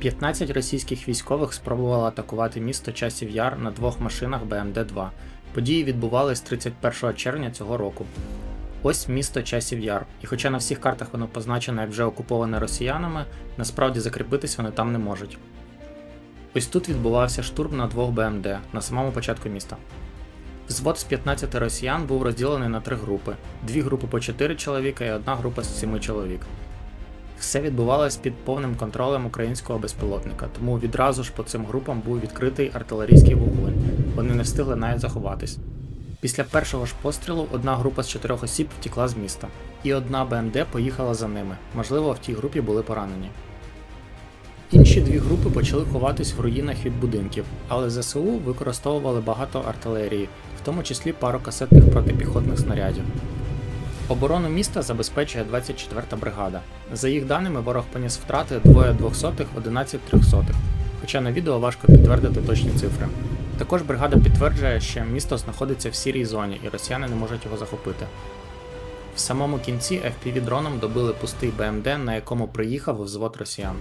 15 російських військових спробували атакувати місто Часів Яр на двох машинах БМД-2. Події відбувались 31 червня цього року. Ось місто Часів Яр, і хоча на всіх картах воно позначено як вже окуповане росіянами, насправді закріпитись вони там не можуть. Ось тут відбувався штурм на двох БМД на самому початку міста. Взвод з 15 росіян був розділений на три групи: дві групи по 4 чоловіка і одна група з 7 чоловік. Все відбувалось під повним контролем українського безпілотника, тому відразу ж по цим групам був відкритий артилерійський вогонь. Вони не встигли навіть заховатись. Після першого ж пострілу одна група з чотирьох осіб втікла з міста, і одна БМД поїхала за ними. Можливо, в тій групі були поранені. Інші дві групи почали ховатись в руїнах від будинків, але ЗСУ використовували багато артилерії, в тому числі пару касетних протипіхотних снарядів. Оборону міста забезпечує 24-та бригада. За їх даними, ворог поніс втрати двоє 200-х, 11 300-х, хоча на відео важко підтвердити точні цифри. Також бригада підтверджує, що місто знаходиться в сірій зоні і росіяни не можуть його захопити. В самому кінці FPV-дроном добили пустий БМД, на якому приїхав взвод росіян.